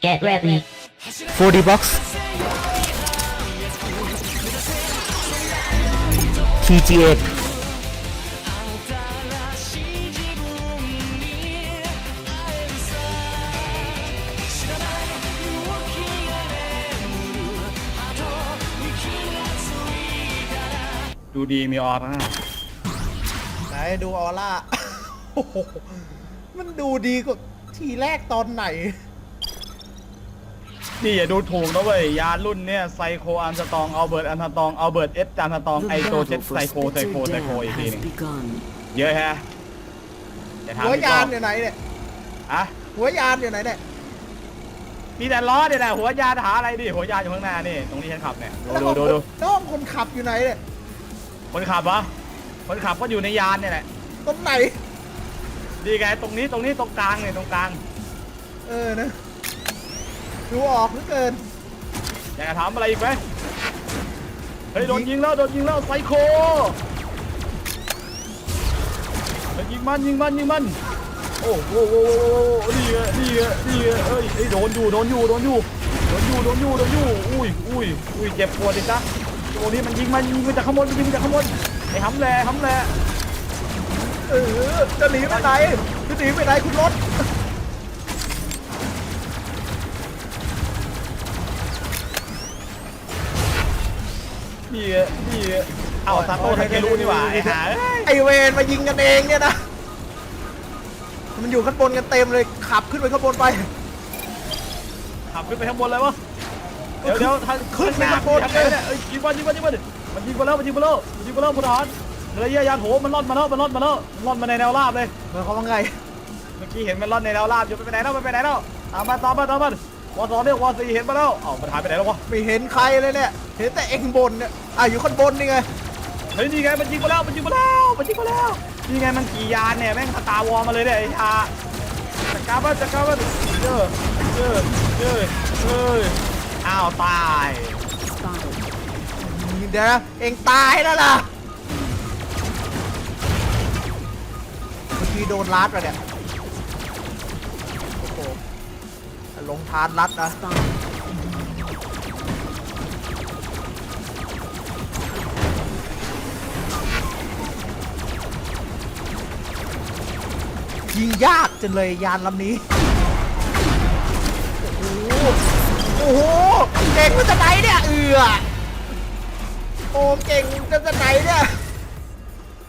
Get ready. 4D box TGA ดูดีมีออร่าไหนดูออร่า โอ้โหมันดูดีกว่าทีแรกตอนไหน นี่อย่าดูถูกนะเว้ยยารุ่นเนี่ยไซโคอัมสตองอัลเบิร์ตอัมสตองอัลเบิร์ตเอสจามสตอง The ไอโตเจ็ต battle ไซ for โคไซโค Spectre ไซโคอีก Dam ทีห has นึง begun. เยอะแฮะอย่าถามหัวพี่ยานก้อองยู่ไหนเนี่ยอะหัวยานอยู่ไหนเนี่ยมีแต่ล้อเนี่ยแหละหัวยานหาอะไรดิหัวยานอยู่ข้างหน้านี่ตรงที่ฉันขับเนี่ยดูดูดูดูน้องคนขับอยู่ไหนเนี่ยคนขับวะคนขับก็อยู่ในยานเนี่ยแหละตรงไหนดีไงตรงนี้ตรงนี้ตรงกลางเนี่ยตรงกลาง เออนะ ดูออกเหลือเกิน อยากจะถามอะไรอีกไหมเฮ้ยโดนยิงแล้วโดนยิงแล้วไซโคเฮ้ยยิงมันยิงมันยิงมัน โอ้โหโอ้โหโอ้โหนี่ไงนี่ไงนี่ไงเอ้ยเอ้ยโดนอยู่โดนอยู่โดนอยู่โดนอยู่โดนอยู่โดนอยู่อุ้ยอุ้ยอุ้ยเจ็บปวดดิจ้ะตัวนี้มันยิงมันยิงมาจากข้างบนมันยิงมาจากข้างบนไอ้ห้ำแหล่หำแหล่เออจะหนีไปไหนจะหนีไปไหนคุณรถ นี่ไงนี่ไงเอ้าซาโต้ทาเกรุนี่หว่าไอ้ห่าเอ้ยไอเวนมายิงกันเองเนี่ยนะ มันอยู่ข้างบนกันเต็มเลยขับขึ้นไปข้างบนไป ขับขึ้นไปข้างบนเลยวะเดี๋ยวเดี๋ยวทางขึ้นไปข้างบน ทางไหนเนี่ยเอ้ยยิงบอลยิงบอลยิงบอลมันยิงบอลแล้วมันยิงบอลแล้วมันยิงบอลแล้วพลทหารระยะยานโหมันล่อนมาแล้วมันล่อนมาแล้วมันล่อนมาในแนวราบเลย เมื่อเขาว่าไง เมื่อกี้เห็นมันล่อนในแนวราบอยู่ไปไหนแล้วไปไหนแล้วตามมาตามมาตามมา วอสองเนี่ยวอสี่เห็นมาแล้วเอ้ามันหายไปไหนแล้ววะไม่เห็นใครเลยเนี่ย เห็นแต่เองบนเนี่ยอะอยู่ข้างบนนี่ไง เฮ้ยนี่ไงมันยิงมาแล้วมันยิงมาแล้วมันยิงมาแล้วนี่ไงมันขี่ยานเนี่ยแม่งสตาร์วอลมาเลยเนี่ยไอ้ชาจัดการมันจัดการมันเจอเจอเจอเฮ้ยอ้าวตาย Spotted. เดี๋ยวนะเองตายแล้วล่ะเมื่อกี้โดนลัดอะเนี่ย ลงทานลัดนะยิงยากจังเลยยานลำนี้ โอ้โหโอ้โหเก่งมาจากไหนเนี่ยเอือโอ้เก่งมาจากไหนเนี่ย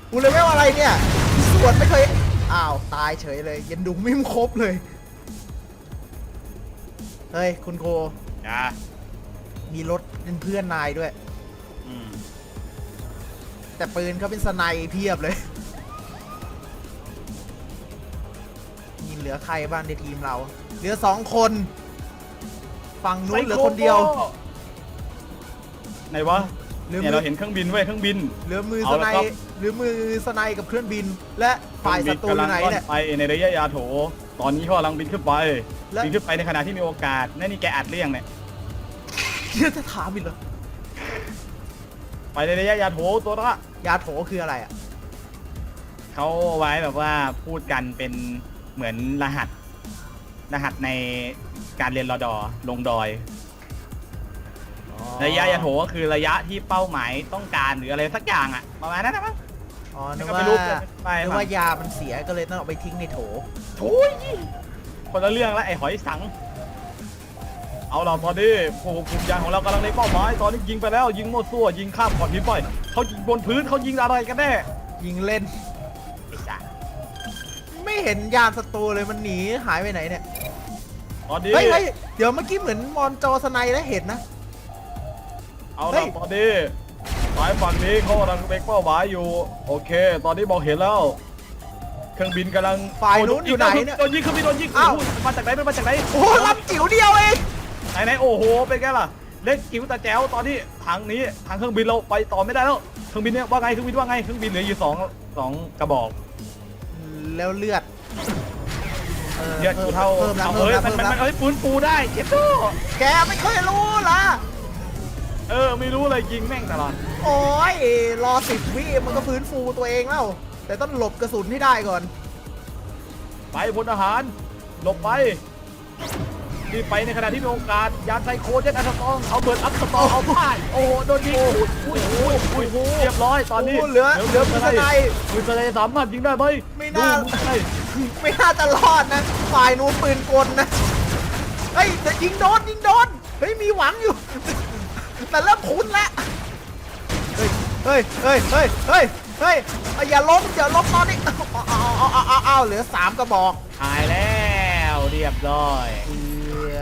กูเลยไม่ว่าอะไรเนี่ยสวนไม่เคยอ้าว ตายเฉยเลย ยันดูไม่ครบเลย เฮ้ย คุณโคอ่ามีรถเป็นเพื่อนนายด้วย อืมแต่ปืนเขาเป็นสไนเพียบเลย มีเหลือใครบ้างในทีมเรา เหลือสองคน ฝั่งนู้นเหลือคนเดียว ไหนวะลืมเนี่ยเราเห็นเครื่องบินเว้ยเครื่องบินเหลือมือเอาสละไนครับ หรือมือสไนกับเครื่องบิน และฝ่ายศัตรูอยู่ไหนเนี่ยไปในระยะยาโถ ตอนนี้เขากำลังบินขึ้นไปและ บินขึ้นไปในขณะที่มีโอกาสนั่นนี่แกอัดเรื่องเนี่ยจะถามอีกเหรอไปในระยะยาโถตัวละยาโถคืออะไรอะเขาไว้แบบว่าพูดกันเป็นเหมือนรหัส รหัสในการเรียนรอดอลงดอย ระยะยาโถก็คือระยะที่เป้าหมายต้องการหรืออะไรสักอย่างอะประมาณนั้นนะมั้ง อ๋อนึกก็ว่าไม่รู้ไปนึกว่ายามันเสียก็เลยต้องเอาไปทิ้งในโถโถุยคนละเรื่องแล้วไอ้หอยสัง เอาเราตอนนี้โอ้โหกลุ่มยานของเรากำลังในเป้าหมายตอนนี้ยิงไปแล้ว ยิงโมวซั่วยิงข้ามขอบหินไปเขายิงบนพื้นเขายิงอะไรกันแน่ยิงเล่นไอ้จ้ะไม่เห็นยานศัตรูเลยมันหนีหายไปไหนเนี่ยตอนนี้เฮ้ยเฮ้ยเดี๋ยวเมื่อกี้เหมือนมอนจอสไนแล้วเห็นนะ เอาเฮ้ละยตอนนี้ สายฝั่งนี้เขากำลังเป็นเป้าหมายอยู่ โอเค ตอนนี้มองเห็นแล้ว เครื่องบินกำลังฝ่ายนู้นอยู่ไหนเนี่ย โดนยิงเครื่องบินโดนยิงอ้าวโโหมาจากไหนมาจากไหนโอ้โหลำจิ๋วเดียวเองไหนไหนโอ้โห เป็นไงล่ะ เล็กจิ๋วแต่แจ๋วตอนนี้ทางนี้ทางเครื่องบินเราไปต่อไม่ได้แล้ว เครื่องบินเนี่ยว่าไง เครื่องบินว่าไง เครื่องบินเหลืออยู่สองสองกระบอก แล้วเลือดเลือดกูเท่าเพิ่มแล้วเอาเพิ่มเอ้ยแล้วมันเพิ่มมันแล้วมันเอ้ยปืนปูได้เจ็บตัวแกไม่เคยรู้ล่ะ เออไม่รู้เลยยิงแม่งตลอดโอ้ยรอสิบวิมันก็ฟื้นฟูตัวเองแล้ว แต่ต้องหลบกระสุนให้ได้ก่อน ไปพลทหาร หลบไปรีบไปในขณะที่มีโอกาส ยานไซโคเจ็ตอัสตองเอาเบิร์ดอัพสตองเอาพ่ายโอ้โหโดนยิงอุ้ยอุ้ยอุ้ยอุ้ยเรียบร้อยตอนนี้โเหลือเหลือมือสไนด์มือสไนด์สามารถยิงได้ไหมไม่น่าดูมือสไนด์ไม่น่าจะรอดนะฝ่ายนู้นปืนกลนะเฮ้ยแต่ยิงโดนยิงโดนเฮ้ยมีหวังอยู่ แต่เริ่มคุ้นแล้วเฮ้ยเฮ้ยเฮ้ยเฮ้ยเฮ้ยเฮ้ยเอาอย่าล้มอย่าล้มตอนนี้เอาเอาเอาเอาเอาเอาเหลือสามกระบอกตายแล้วเรียบร้อยเอือ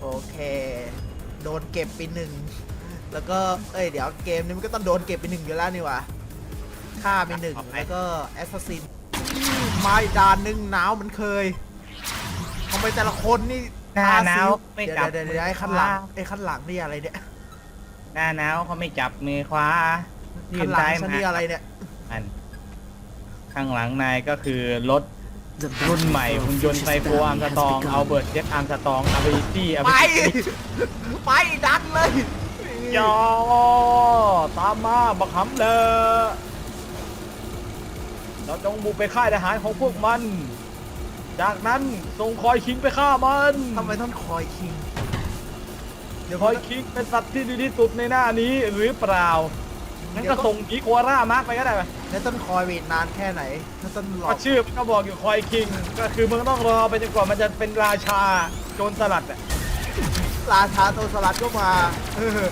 โอเค โดนเก็บไปหนึ่งแล้วก็เอ้ยเดี๋ยวเกมนี้มันก็ต้องโดนเก็บไปหนึ่งอยู่แล้วนี่หวะฆ่าไปหนึ่งแล้วก็แอสซัสซินมาอีกด่านหนึ่งหนาวเหมันเคยทำไมแต่ละคนนี่ หน้าหนาวตไม่สีกลับเดี๋ยวเดี๋ยวเดี๋ยวไอ้ข้างหลังไอ้ข้างหลังนี่อะไรเนี่ยหน้าหนาวเขาไม่จับมือขวายื่ข้างนหลังซ้ายฉันมานี่อะไรเนี่ยอันข้างหลังนายก็คือรถรุ่นใหม่หุ่นยนต์ไซโคอาร์มสตองเอาเบิร์ดเจ็ตอาร์มสตองอาร์บีตี้อาร์ไปบีตี้ไปดันเลยยอตามมาบักหำเลยเราจงบุกไปค่ายทหารของพวกมัน จากนั้นส่งคอยคิงไปฆ่ามันทำไมต้องคอยคิง เดี๋ยวคอยคิงเป็นสัตว์ที่ดีที่สุดในหน้านี้หรือเปล่างั้นก็ส่งอีกัวร่ามาร์กไปก็ได้ไหมแล้วต้นคอยเวทนานแค่ไหนถ้าต้นหลอก็กชื่อมันก็บอกอยู่คอยคิง ก็คือมึงต้องรอไปจนกว่ามันจะเป็นราชาโจรสลัดอะราชาโตสลัดก็มาเออ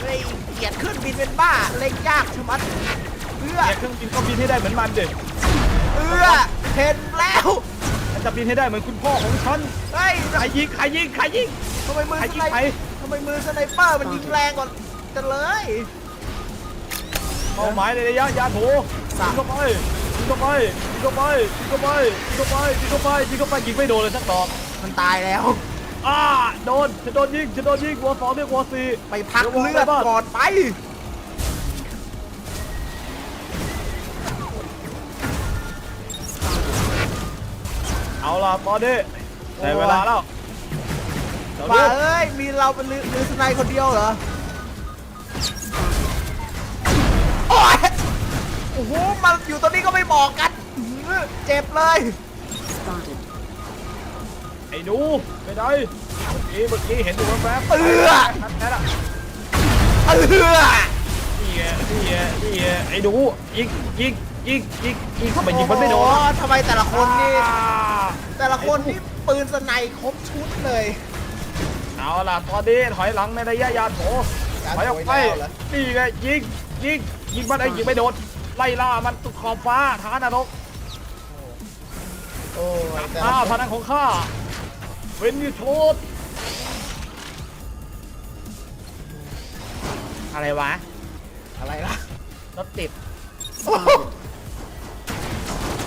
เฮ้ยเกียดขึ้นบินเป็นบ้าเล่นยากชะมัดเอื้อเนี่ยเครื่องบินก็บินให้ได้เหมือนมันเด็ เอื้อเห็นแล้วมันจะบินให้ได้เหมือนคุณพ่อของฉันเฮ้ยใครยิงใครยิงใครยิง ทำไมมือใครสยิไนงใคร ทำไมมือสไนเปอร์มันยิงแรงกว่ากันเลย เป้าหมายในระยะยานโถสายิม งเข้าไปยิงเข้าไปยิงเข้าไปยิงเข้าไปยิงเข้าไปยิงเข้าไปยิงเข้าไปยิงไม่โดนเลยสักดอกมันตายแล้ว อ่าโดนจะโดนยิงจะโดนยิงวัวสองเรียกวัวสี่ไปพักเลือดก่อนไป เอาล่ะตอนนี้ได้เวลาแล้วเดี๋ยวป่านี้เอ้ย มีเราเป็นลือสไนคนเดียวเหรอ โอ้ยโอ้โห มันอยู่ตรงนี้ก็ไม่บอกกันอื้อเจ็บเลย Spotted. ไอ้หนูไปไหนเมื่อกี้เมื่อกี้เห็นอยู่แว๊บๆเอื้อนั่นแหละเออ นี่ไงนี่ไงนี่ไงไอ้หนูยิงยิง ยิงยิงยิงทำไมยิงมันไม่โดนอ้หทำไมแต่ละคนนี่อ่าแต่ละคนนี่ปืนสไนครบชุดเลยเอาล่ะตอนนี้ถอยหลังในระยะยานโถยานถอยออกไปโถยาวเหรอนี่ไงยิงยิงยิงมันไอ้ยิงไม่โดนไล่ล่ามันตุกขอบฟ้าท้านรกโอ้ยแต่ข้าละพนังของข้าเป็นนิโทษอะไรวะ อะไรล่ะรถติดโอ้โห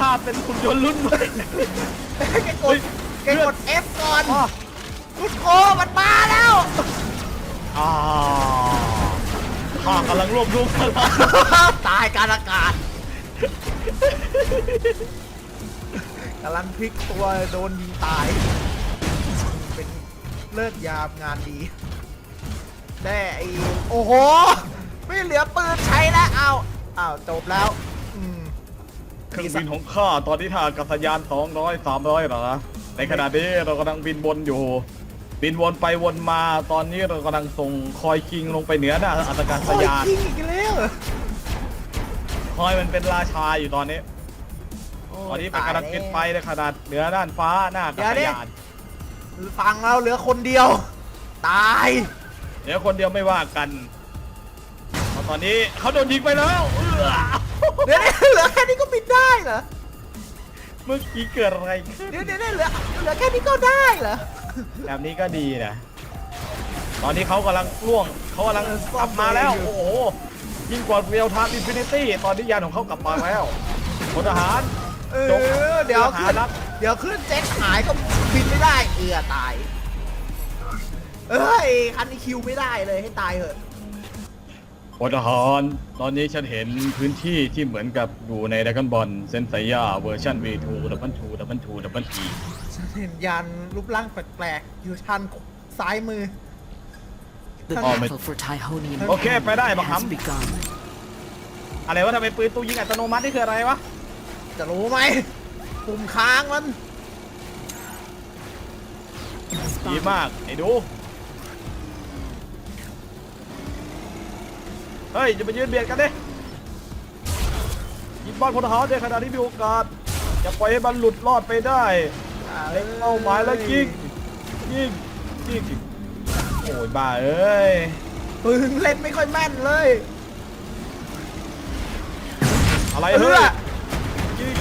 ข้าเป็นหุ่นยนต์รุ่นใหม่แกกดแกกด F ก่อนอ่าคุณโคมันมาแล้วอ่าข้ากำลังรวบรวมพลังตายการอากาศกำลังพลิกตัวโดนยิงตาย เป็นเลิกยามงานดีได้ไอ้โอ้โห ไม่เหลือปืนใช้แล้วเอาอ้าวจบแล้วอืม เครื่องบินของข้าตอนนี้ท่าอากาศยาน200 300เหรอนะในขณะนี้เรากำลังบินวนอยู่ บินวนไปวนมาตอนนี้เรากำลังส่งคอยคิงลงไปเหนือหน้าอากาศโอ้ยยานยิงอีกแล้วคอยมันเป็นราชาอยู่ตอนนี้ ตอนนี้มันกำลังบินไปในขนาดเหนือด้านฟ้าหน้าอากาศยานฟังเราเหลือคนเดียว ตายเดี๋ยวคนเดียวไม่ว่ากันเพราะตอนนี้เขาโดนยิงไปแล้ว เอื้อเดี๋ยวนี้เหลือแค่นี้ก็บินได้เหรอ เมื่อกี้เกิดอะไรขึ้นเดี๋ยวเดี๋ยวเหลือเหลือแค่นี้ก็ได้เหรอ แบบนี้ก็ดีนะ ตอนนี้เขากำลังล่วง เขากำลังกลับมาแล้ว โอ้โห ยิ่งกว่าเรียวทามอินฟินิตี้ ตอนนี้ยานของเขากลับมาแล้วพลทหาร เอจกอเดี๋ยวหาขึ้นรับ เดี๋ยวขึ้นเจ็ตหายก็บินไม่ได้ เอือตาย เอ้ย คันนี้คิวไม่ได้เลยให้ตายเถอะ พลทหารตอนนี้ฉันเห็นพื้นที่ที่เหมือนกับอยู่ในด r a ก o n บอลเซนไซยาเวอร์ชัน V2 ดับเบิลทูดับเบิลทูดับเบิล E ฉันเห็นยันรูปร่างแปลกๆอยู่ทางซ้ายมือ The Oh, my- battle for Tyhonian Okay, Canyon ไปได้บัก has หำ begun. อะไรวะทำไมปืนตู้ยิงอัตโนมัตินี่คืออะไรวะ จะรู้ไหมปุ่มค้างมัน ดีมากไอ้ดู เฮ้ยจะไปยืนเบียดกันดิยิงบอลพลทหารในขณะที่มีโอกาสอย่าปล่อยให้มันหลุดรอดไปได้เล็งเป้าหมายแล้วยิงยิงยิงโอ้ยบ้าเอ้ยปืนเล่นไม่ค่อยแม่นเลย อะไรเอเฮ้อยยิง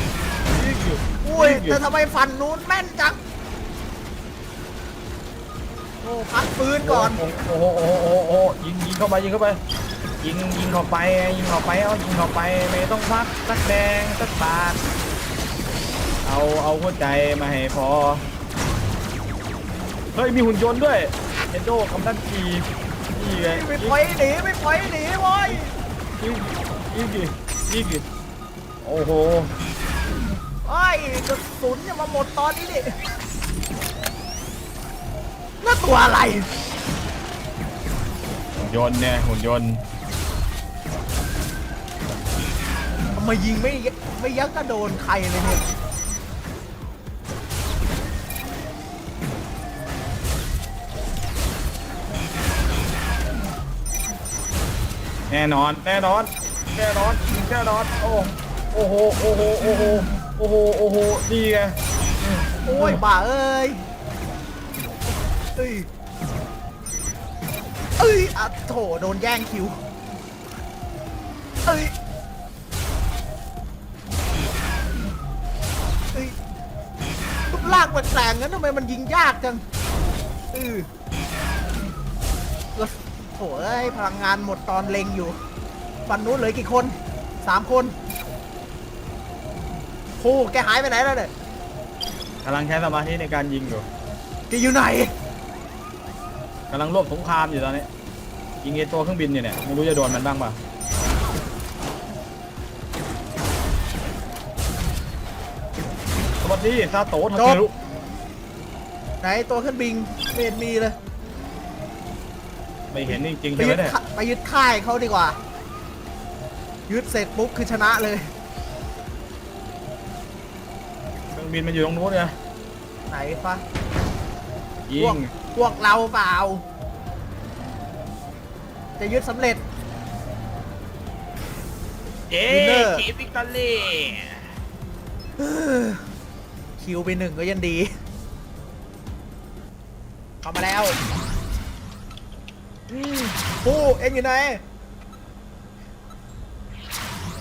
ยิงอยู่อุ้ยงอยู่แต่ทำไมฟันนู้นแม่นจังโอ้พักปืนก่อนโอ้โหโอ้โหโอ้โหโอ้โหยิงยิงเข้าไปยิงเข้าไป ยิงยิงเข้าไปยิงเข้าไปเอายิงเข้าไปไม่ต้องพักสักแดงสักบาทเอาเอาหัวใจมาให้พอเฮ้ยมีหุ่นยนต์ด้วยเอนโดคำนันทีนี่ไงไม่ปล่อยหนีไม่ปล่อยหนีโว้ยยิงยิงดิยิงดิโอ้โหไอ้ยกระสุนอย่ามาหมดตอนนี้ดินั่นตัวอะไรหุ่นยนต์เนี่ยหุ่นยนต์ ทำไมยิงไม่ไม่ยักกระโดนใครเลยเนี่ยแน่นอน แน่นอน แน่นอนแน่นอน โอ้ โอ้โห โอ้โห โอ้โห โอ้โห โอ้โหนี่ไง โอ้ยบ้าเอ้ยเอ้ยเอ้ยอะโถโดนแย่งคิว เอ้ยางแปลกๆงั้นทำไมมันยิงยากจังเออแล้วโถเอ้ยพลังงานหมดตอนเล็งอยู่ฝั่งนู้นเหลือกี่คนสามคนโอ้แกหายไปไหนแล้วเนี่ยกำลังใช้สมาธิในการยิงอยู่แกอยู่ไหนกำลังรบสงครามอยู่ตอนนี้ ยิงไอตัวเครื่องบินอยู่เนี่ยไม่รู้จะโดนมันบ้างป่ะ ดีซาโตะทาจเคบรุไหนตัวเครื่องบินไม่เห็นมีเลยไม่เห็นจริงๆไปใช่ไหมยึดเนี่ยค่าไปยึดค่ายเขาดีกว่า ยึดเสร็จปุ๊บคือชนะเลย เครื่องบินมันอยู่ตรงนู้นไงไหนฟะยิพวกงพวกเราเปล่า จะยึดสำเร็จ เย้ Winner ขีวิกตอรี่ คิวไปหนึ่งก็ยังดี เข้ามาแล้วอืมปูเอ็งอยู่ไหน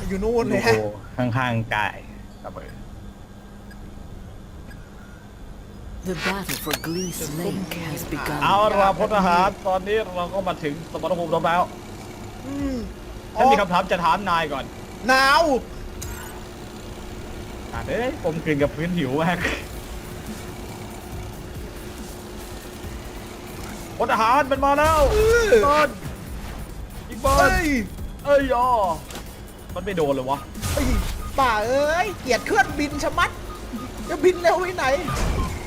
อยู่นู่นเลยฮะโอ้โหข้างๆกายระเบิด The battle for Glee's Lake has begun. เอาละพลทหารตอนนี้เราก็มาถึงสมรภูมิรบแล้วอืมฉันมีคำถามจะถามนายก่อน หนาว อะเอ้ยผมกลืนกับพื้นหิวมากพลทหารมันมาแล้วเออบอลอีกบอลเฮ้ยเอ้ยอ๋อมันไม่โดนเลยวะไอ้ป่าเอ้ยเกลียดเครื่องบินชะมัดจะบินเร็วไปไหน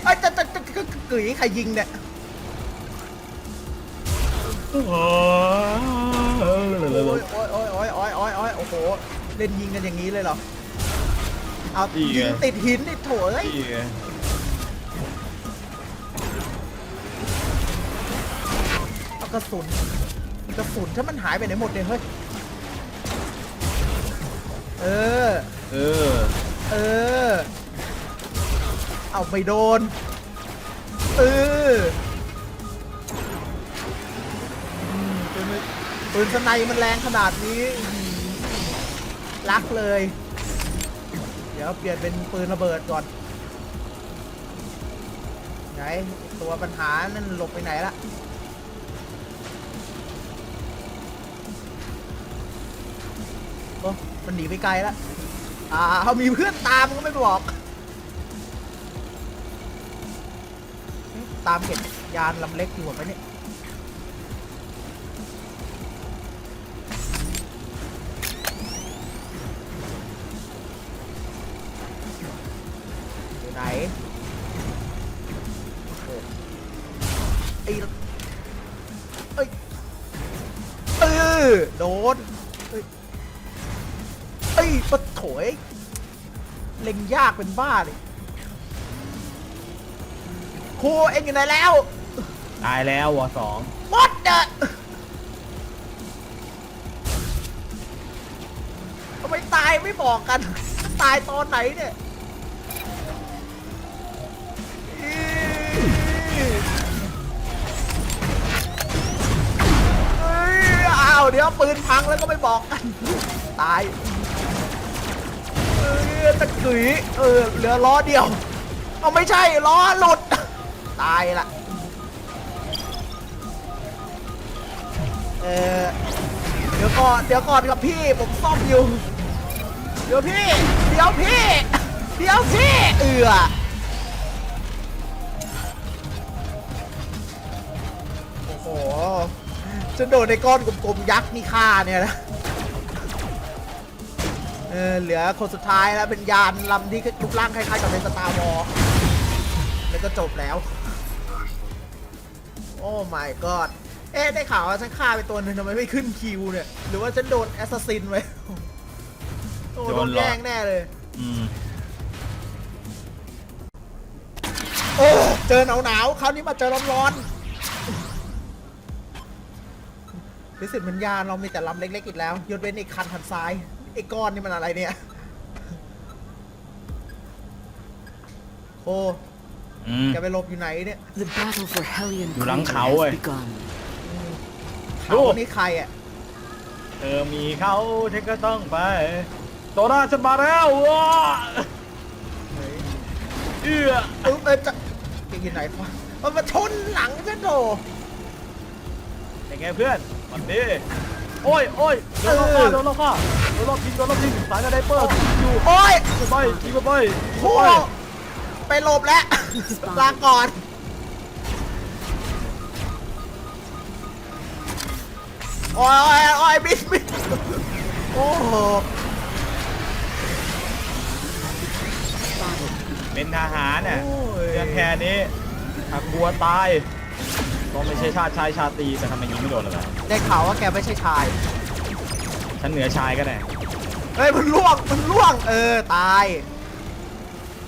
ไอ้ยจะจะจะจะกึ๋ยใครยิงเนี่ยโอ้ยโอ้ยโอ้ยโอ้ยโอ้ยโอ้ยโอ้ยโอ้โหเล่นยิงกันอย่างนี้เลยเหรอ เอายิงติดหินนี่โถเอ้ย นี่ไงเอากระสุนกระสุนถ้ามันหายไปไหนหมดเนี่ยเฮ้ย เออ เออเออ เอาไปโดน เอออืมปืนปืนสไนมันแรงขนาดนี้อื้อหือรักเลย เดี๋ยวเปลี่ยนเป็นปืนระเบิดก่อน ไหน ตัวปัญหานั่นหลบไปไหนละโอ้มันหนีไปไกลละอ่าเขามีเพื่อนตามก็ไม่บอก ตามเก็บยานลำเล็กอยู่ไหมเนี่ย ไอ้เอ้ยเออโดนเอ้ยเอ้ยปะโถยเล็งยากเป็นบ้าเลยครูเอ็งอยู่ไหนแล้วตายแล้ววอสองหมดเด้อทำไมตายไม่บอกกัน ตายตอนไหนเนี่ย เดี๋ยวปืนพังแล้วก็ไม่บอกกันตายเออตะกุยเออเหลือล้อเดียวเอาไม่ใช่ล้อหลุดตายละเออเดี๋ยวก่อนเดี๋ยวก่อนครับพี่ผมซ่อมอยู่เดี๋ยวพี่ เดี๋ยวพี่ เดี๋ยวพี่ เอือโอ้โห จะโดนในก้อนกลมๆยักษ์นี่ฆ่าเนี่ยนะเออเหลือคนสุดท้ายแล้วเป็นยานลำที่รูปร่างคล้ายๆกับในสตาร์วอลแล้วก็จบแล้ว โอ้ my god เอ๊ะได้ข่าวว่าฉันฆ่าไปตัวหนึงทำไมไม่ขึ้นคิวเนี่ย หรือว่าฉันโดนแอสซัสซินไว้โอ้โดนแย่งแน่เลยอืมเออเจอหนาวหนาวๆคราวนี้มาเจอร้อนร้อนๆ รู้สึกเหมือนยานเรามีแต่ลำเล็กๆอีกแล้วยกเว้นไอ้คันทันซ้ายไอ้ก้อนนี่มันอะไรเนี่ย โอ้อืมแกไปหลบอยู่ไหนเนี่ย The battle for Hellion อยู่หลัง Crater เขาเว้ย has begun. เขานี่ใครอะ เธอมีเขาฉันก็ต้องไป โตราฉันมาแล้วว้าเอื้อเออเออจะแกอยู่ไหนวะมันมาชนหลังฉันโถเป็นไงเพื่อน วันนี้โอ้ยโอ้ยโดนล็อกฆ่าโดนล็อกฆ่าโดนล็อกยิงโดนล็อกยิงสายกระไดเปอร์อยู่โอ้ยยิงไปยิงไปยิงโอ้ไปไปหลบแล้ว ลาก่อนโอ้ยโอ้ยโอ้ยบินบินโอ้โห Spotted. เป็นทหารน่ะโอ้ยเรื่องแค่นี้ถ้ากลัวตาย ก็ไม่ใช่ชาติชายชาตรีแต่ทำไมยิงไม่โดนเลยวะได้ข่าวว่าแกไม่ใช่ชาย ฉันเหนือชายก็ได้เฮ้ยมันล่วงมันล่วง เออ ตาย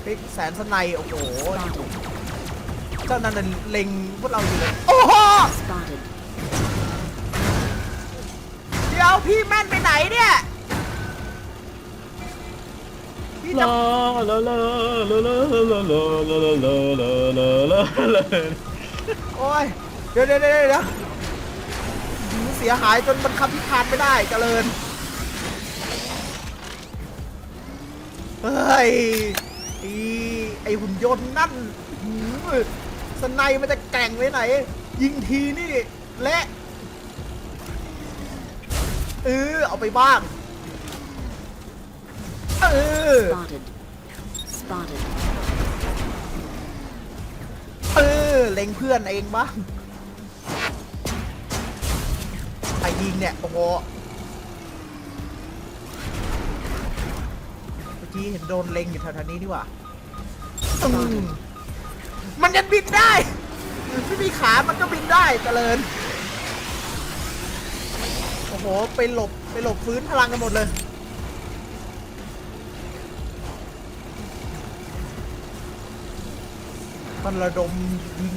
เฮ้ยแสนสนัยโอ้โห เจ้านั่นนะเล็งพวกเราอยู่เลย โอ้โห Spotted. เดี๋ยวพี่แม่นไปไหนเนี่ย พี่จะ ลาลาลาลาลาลาลาลาลาลาลาลาลาลาลาโอ้ย เดี๋ยวเดี๋ยวเดี๋ยวเดี๋ยวหืมเสียหายจนมันคำพิพานไม่ได้เจริญ เฮ้ยไอ้ไอหุ่นยนต์นั่นหืมสไนด์มันจะแกร่งไว้ไหน ยิงทีนี่เละเออเอาไปบ้างเออ Spotted. Spotted. เออเล็งเพื่อนเองบ้าง รยิงเนี่ยโอ้โหเมื่อกี้เห็นโดนเล็งอยู่แถวๆนี้นี่หว่าอืมมันยังบินได้ไม่มีขามันก็บินได้เจริญโอ้โหไปหลบไปหลบฟื้นพลังกันหมดเลยมันระดมยิง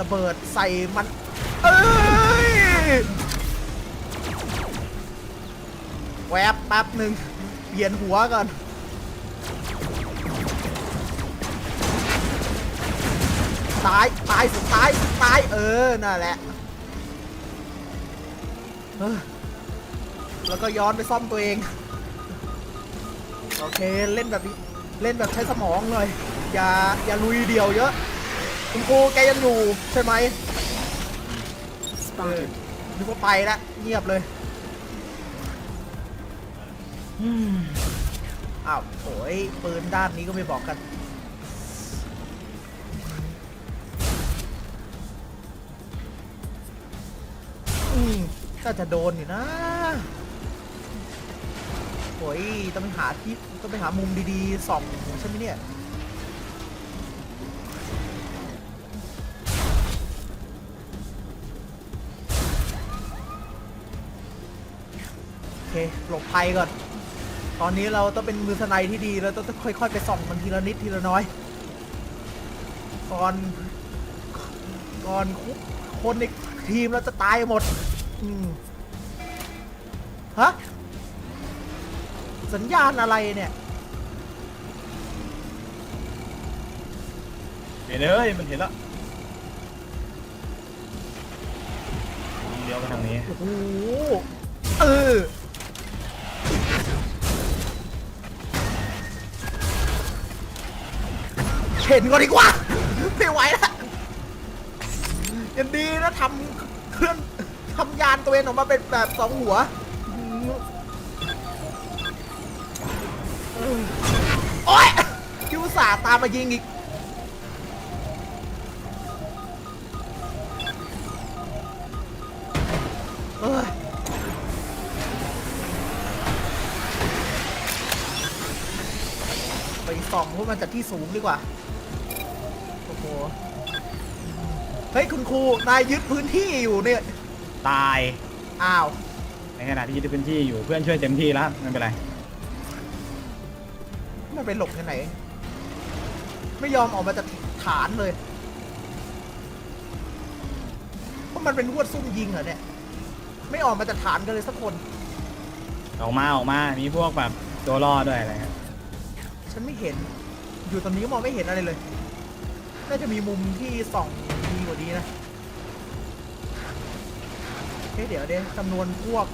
ระเบิดใส่มัน เอ้ย แวบแป๊บหนึ่งเปลี่ยนหัวก่อนตายตายสุดท้ายตายเออนั่นแหละแล้วก็ย้อนไปซ่อมตัวเอง โอเคเล่นแบบนี้เล่นแบบใช้สมองเลย อย่าอย่าลุยเดี่ยวเยอะ คุณครูแกยังอยู่ใช่ไหมเออ Spotted. นึกว่าไปแล้วเงียบเลย อ้าวโอ้ยปืนด้านนี้ก็ไม่บอกกัน อืมก็จะโดนอยู่นะโอ้ยต้องไปหาที่ต้องไปหามุมดีๆส่องใช่ไหมเนี่ยโอเคหลบภัยก่อน ตอนนี้เราต้องเป็นมือสไนที่ดีเราต้องค่อยๆไปส่องมันทีละนิดทีละน้อย ก่อนก่อนคุคนในทีมเราจะตายหมด อืมฮะ สัญญาณอะไรเนี่ยเห็นเลยมันเห็นแล้วเลี้ยวไปทางนี้ โอ้โหเออ เห็นก่อนดีกว่า ไม่ไหวแล้วยังดีนะทำเคลื่อนทำยานตัวเองออกมาเป็นแบบสองหัว โอ๊ยคิวสาตามมายิงอีกเอ้ยไปส่องพวกมันจากที่สูงดีกว่า เฮ้ยคุณครูนายยึดพื้นที่อยู่เนี่ยตาย อ้าวในขณะที่ยึดพื้นที่อยู่เพื่อนช่วยเต็มที่แล้วไม่เป็นไร มันไปหลบที่ไหน ไม่ยอมออกมาจากฐานเลยเพราะมันเป็นหวดซุ่มยิงเหรอเนี่ย ไม่ออกมาจากฐานกันเลยสักคน ออกมาออกมา มีพวกแบบตัวล่อด้วยอะไรครับฉันไม่เห็น อยู่ตอนนี้ก็มองไม่เห็นอะไรเลย น่าจะมีมุมที่ส่องดีกว่านี้นะเฮ้ยเดี๋ยวเดี๋ยวจำนวนพวก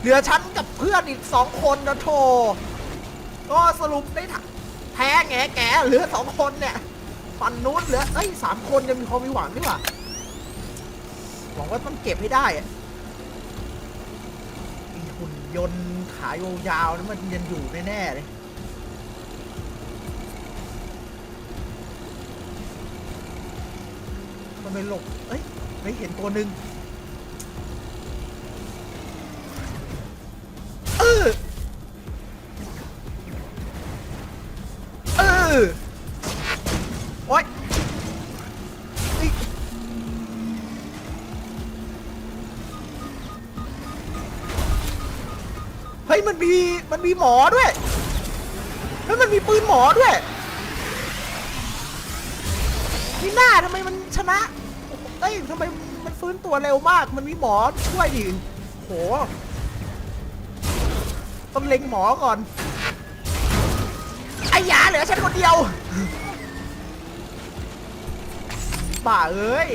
เหลือฉันกับเพื่อนอีกสองคนนะโท ก็สรุปได้แพ้แงแกเหลือสองคนเนี่ยฝั่งนู้นเหลือเอ้ยสามคนยังมีความมีหวังนี่หว่าหวังว่าต้องเก็บให้ได้อะหุ่นยนต์ขายาวๆนั้นมันยังอยู่แน่ๆเลย มันไปหลบ เอ้ยไม่เห็นตัวหนึ่งเออเออโอ๊ยเฮ้ยเฮ้ย มันมี มันมีหมอด้วย เฮ้ย มันมีปืนหมอด้วย นี่หน้าทำไมมัน ชนะเอ้ยทำไมมันฟื้นตัวเร็วมาก มันมีหมอช่วยดิโห ต้องเล็งหมอก่อนไอ้ยาเหลือฉันคนเดียวบ้าเอ้ย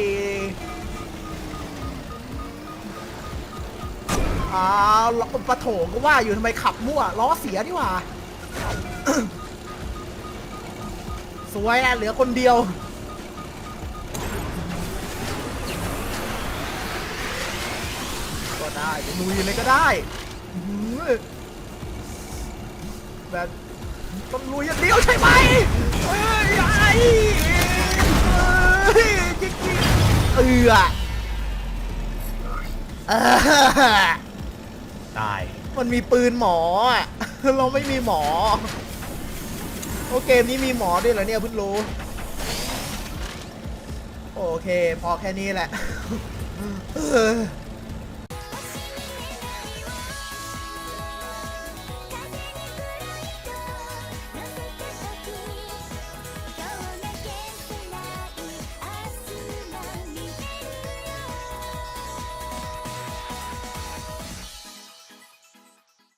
อ้าวปะโถก็ว่าอยู่ทำไมขับมั่วล้อเสียนี่หว่า สวยอะเหลือคนเดียว ได้ลุยเลยก็ได้แบบต้องลุยอย่างเดียวใช่ไหมเอ้ยไอ้เอ้ยจริงเอือเออตาย มันมีปืนหมอ เราไม่มีหมอ โอเกมนี้มีหมอด้วยเหรอเนี่ยเพิ่งรู้ โอเค พอแค่นี้แหละ